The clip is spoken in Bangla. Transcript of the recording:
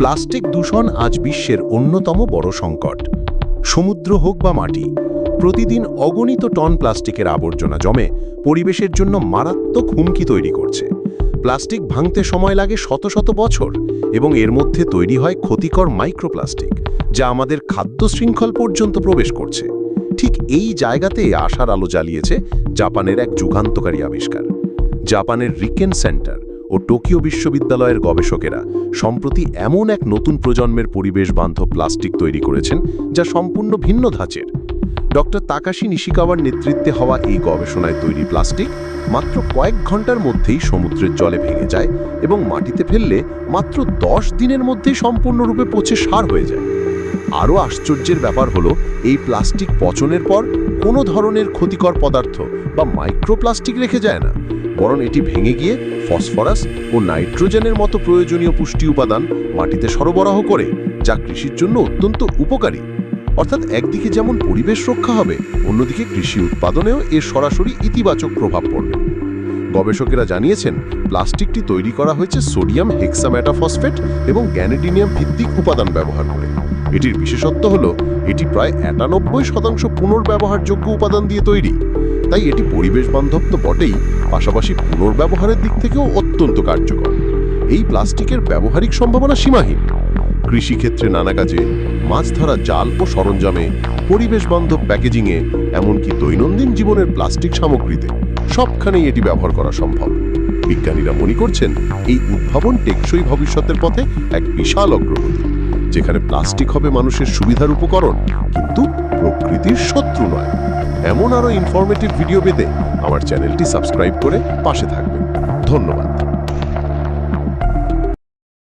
প্লাস্টিক দূষণ আজ বিশ্বের অন্যতম বড় সংকট। সমুদ্র হোক বা মাটি, প্রতিদিন অগণিত টন প্লাস্টিকের আবর্জনা জমে পরিবেশের জন্য মারাত্মক হুমকি তৈরি করছে। প্লাস্টিক ভাঙতে সময় লাগে শত শত বছর এবং এর মধ্যে তৈরি হয় ক্ষতিকর মাইক্রোপ্লাস্টিক, যা আমাদের খাদ্য শৃঙ্খল পর্যন্ত প্রবেশ করছে। ঠিক এই জায়গাতে আশার আলো জ্বালিয়েছে জাপানের এক যুগান্তকারী আবিষ্কার। জাপানের রিকেন সেন্টার ও টোকিও বিশ্ববিদ্যালয়ের গবেষকেরা সম্প্রতি এমন এক নতুন প্রজন্মের পরিবেশ বান্ধব প্লাস্টিক তৈরি করেছেন যা সম্পূর্ণ ভিন্ন ধাঁচের। ডক্টর তাকাশি নিশিকাওয়ার নেতৃত্বে হওয়া এই গবেষণায় তৈরি প্লাস্টিক মাত্র কয়েক ঘণ্টার মধ্যেই সমুদ্রের জলে ভেঙে যায় এবং মাটিতে ফেললে মাত্র দশ দিনের মধ্যেই সম্পূর্ণরূপে পচে সার হয়ে যায়। আরও আশ্চর্যের ব্যাপার হলো, এই প্লাস্টিক পচনের পর কোনো ধরনের ক্ষতিকর পদার্থ বা মাইক্রোপ্লাস্টিক রেখে যায় না। বরং এটি ভেঙে গিয়ে ফসফরাস ও নাইট্রোজেনের মতো প্রয়োজনীয় পুষ্টি উপাদান মাটিতে সরবরাহ করে, যা কৃষির জন্য অত্যন্ত উপকারী। অর্থাৎ একদিকে যেমন পরিবেশ রক্ষা হবে, অন্যদিকে কৃষি উৎপাদনেও এর সরাসরি ইতিবাচক প্রভাব পড়বে। গবেষকেরা জানিয়েছেন, প্লাস্টিকটি তৈরি করা হয়েছে সোডিয়াম হেক্সামেটাফসফেট এবং গ্যানেডিনিয়াম ভিত্তিক উপাদান ব্যবহার করে। এটির বিশেষত্ব হল, এটি প্রায় একানব্বই শতাংশ পুনর্ব্যবহারযোগ্য উপাদান দিয়ে তৈরি। তাই এটি পরিবেশ বান্ধব তো বটেই, পাশাপাশি পুনর্ব্যবহারের দিক থেকেও অত্যন্ত কার্যকর। এই প্লাস্টিকের ব্যবহারিক সম্ভাবনা সীমাহীন। কৃষিক্ষেত্রে নানা কাজে মাছ ধরা জাল ও সরঞ্জামে, পরিবেশ বান্ধব প্যাকেজিংয়ে, এমনকি দৈনন্দিন জীবনের প্লাস্টিক সামগ্রীতে সবখানেই এটি ব্যবহার করা সম্ভব। বিজ্ঞানীরা মনে করছেন, এই উদ্ভাবন টেকসই ভবিষ্যতের পথে এক বিশাল অগ্রগতি। যেখানে প্লাস্টিক হবে মানুষের সুবিধার উপকরণ, কিন্তু প্রকৃতির শত্রু নয়। এমন আরও ইনফরমেটিভ ভিডিও পেতে আমার চ্যানেলটি সাবস্ক্রাইব করে পাশে থাকবেন। ধন্যবাদ।